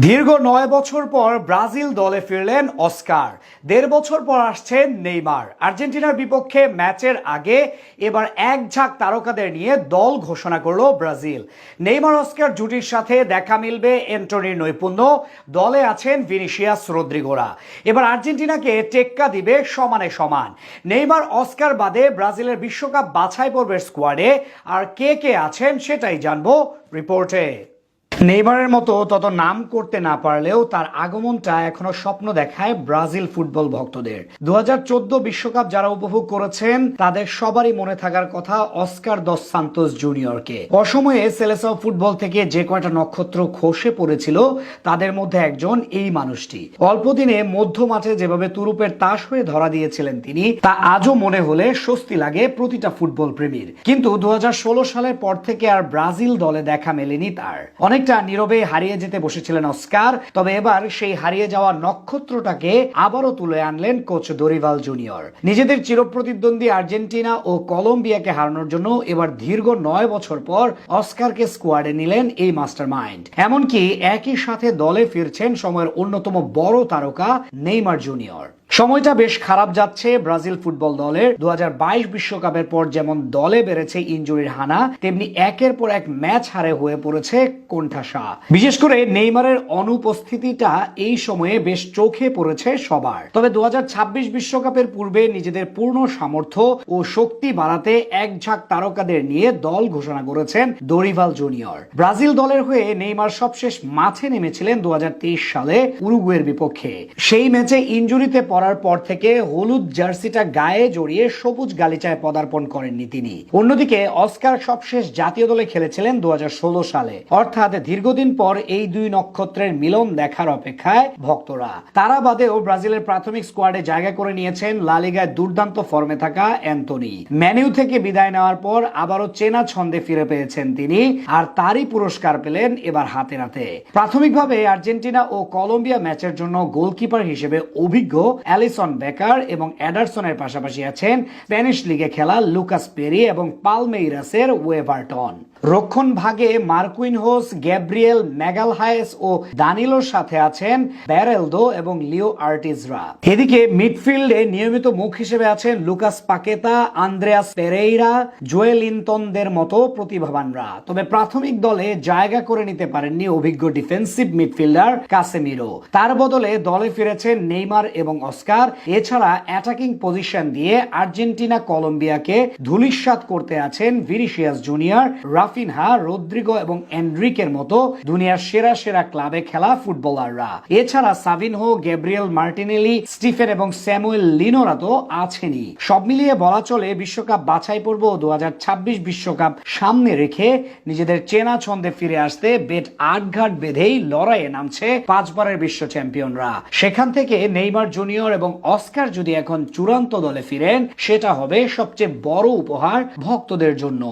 দীর্ঘ নয় বছর পর ব্রাজিল দলে ফিরলেন অস্কার। দেড় বছর পর আসছেন নেইমার। আর্জেন্টিনার বিপক্ষে ম্যাচের আগে এবার এক ঝাঁক তারকাদের নিয়ে দল ঘোষণা করল ব্রাজিল। নেইমার, অস্কার জুটির সাথে দেখা মিলবে এন্টনির নৈপুণ্য। দলে আছেন ভিনিসিয়াস রদ্রিগোরা। এবার আর্জেন্টিনাকে টেক্কা দিবে সমানে সমান। নেইমার, অস্কার বাদে ব্রাজিলের বিশ্বকাপ বাছাই পর্বের স্কোয়াডে আর কে কে আছেন সেটাই জানব রিপোর্টে। নেইমারের মতো তত নাম করতে না পারলেও তার আগমনটা এখনও স্বপ্ন দেখায় ব্রাজিল ফুটবল ভক্তদের। দু বিশ্বকাপ যারা উপভোগ করেছেন, তাদের সবারই মনে থাকার কথা অস্কার দস সান্তোস জুনিয়রকে। অসময়ে সেলেসাও ফুটবল থেকে যে কয়টা নক্ষত্র খসে পড়েছিল, তাদের মধ্যে একজন এই মানুষটি। অল্প দিনে মধ্য মাঠে যেভাবে তুরুপের তাস হয়ে ধরা দিয়েছিলেন তিনি, তা আজও মনে হলে স্বস্তি লাগে প্রতিটা ফুটবল প্রেমীর। কিন্তু দু হাজার ষোলো সালের পর থেকে আর ব্রাজিল দলে দেখা মেলেনি তার। অনেকটা নীরবে হারিয়ে যেতে বসেছিলেন অস্কার, তবে এবার সেই হারিয়ে যাওয়া নক্ষত্রটাকে আবারও তুলে আনলেন কোচ দরিভাল জুনিয়র। নিজেদের চিরপ্রতিদ্বন্দ্বী আর্জেন্টিনা ও কলম্বিয়াকে হারানোর জন্য এবার দীর্ঘ নয় বছর পর অস্কারকে স্কোয়াডে নিলেন এই মাস্টার মাইন্ড এমনকি একই সাথে দলে ফিরছেন সময়ের অন্যতম বড় তারকা নেইমার জুনিয়র। সময়টা বেশ খারাপ যাচ্ছে ব্রাজিল ফুটবল দলের। দু বিশ্বকাপের পর যেমন দলে বেড়েছে ইঞ্জুরির হানা, তেমনি একের পর এক ম্যাচ হারে হয়ে পড়েছে কোণঠাসা। বিশেষ করে নেইমারের অনুপস্থিতিটা এই সময়ে বেশ চোখে পড়েছে সবার। তবে দু বিশ্বকাপের পূর্বে নিজেদের পূর্ণ সামর্থ্য ও শক্তি বাড়াতে এক ঝাঁক তারকাদের নিয়ে দল ঘোষণা করেছেন দরিভাল জুনিয়র। ব্রাজিল দলের হয়ে নেইমার সবশেষ মাঠে নেমেছিলেন দু হাজার তেইশ সালে উরুগুয়ের বিপক্ষে। সেই ম্যাচে ইঞ্জুরিতে পড়ার পর থেকে হলুদ জার্সিটা গায়ে জড়িয়ে সবুজ গালিচায় পদার্পণ করেননি তিনি। অন্যদিকে অস্কার সবশেষ জাতীয় দলে খেলেছিলেন দু সালে। অর্থাৎ দীর্ঘদিন পর এই দুই নক্ষত্রের মিলন দেখার অপেক্ষায় ভক্তরা। তারা বাদেও ব্রাজিলের প্রাথমিক স্কোয়াডে জায়গা করে নিয়েছেন লালিগায় দুর্দান্ত ফর্মে থাকা অ্যান্টনি ম্যানিউ থেকে বিদায় নেওয়ার পর আবারও চেনা ছন্দে ফিরে পেয়েছেন তিনি, আর তারই পুরস্কার পেলেন এবার হাতে নাতে। প্রাথমিকভাবে আর্জেন্টিনা ও কলম্বিয়া ম্যাচের জন্য গোলকিপার হিসেবে অভিজ্ঞ অ্যালিসন বেকার এবং অ্যাডারসনের পাশাপাশি আছেন স্প্যানিশ লিগে খেলা লুকাস পেরি এবং পালমেইরাসের ওয়েভারটন। রক্ষণ ভাগে মার্কুইন হোস, গ্যাব্রিয়েল ম্যাগালহায়েস ও দানিলোর সাথে আছেন ব্যারেলদো এবং লিও আর্টিজরা। এদিকে মিডফিল্ডে নিয়মিত মুখ হিসেবে আছেন Lucas Paqueta, Andreas Pereira, Joel মতো প্রতিভাবানরা। তবে প্রাথমিক দলে জায়গা করে নিতে পারেননি অভিজ্ঞ ডিফেন্সিভ মিডফিল্ডার কাসেমিরো। তার বদলে দলে ফিরেছেন নেইমার এবং অস্কার। এছাড়া অ্যাটাকিং পজিশন দিয়ে আর্জেন্টিনা কলম্বিয়াকে ধুলিস্বাত করতে আছেন ভিনিসিয়াস জুনিয়র রাফিনহা রদ্রিগো এবং এন্ড্রিকের মতো দুনিয়ার সেরা সেরা ক্লাবে খেলা ফুটবলাররা। এছাড়া সাভিনহো গ্যাব্রিয়েল মার্টিনেলি, স্টিফেন এবং স্যামুয়েল লিনোরা তো আছেনই। সব মিলিয়ে বলা চলে বিশ্বকাপ বাছাই পর্ব দু বিশ্বকাপ সামনে রেখে নিজেদের চেনা ছন্দে ফিরে আসতে বেট আটঘাট বেঁধেই লড়াইয়ে নামছে পাঁচবারের বিশ্ব চ্যাম্পিয়নরা। সেখান থেকে নেইমার জুনিয়র এবং অস্কার যদি এখন চূড়ান্ত দলে ফিরেন, সেটা হবে সবচেয়ে বড় উপহার ভক্তদের জন্য।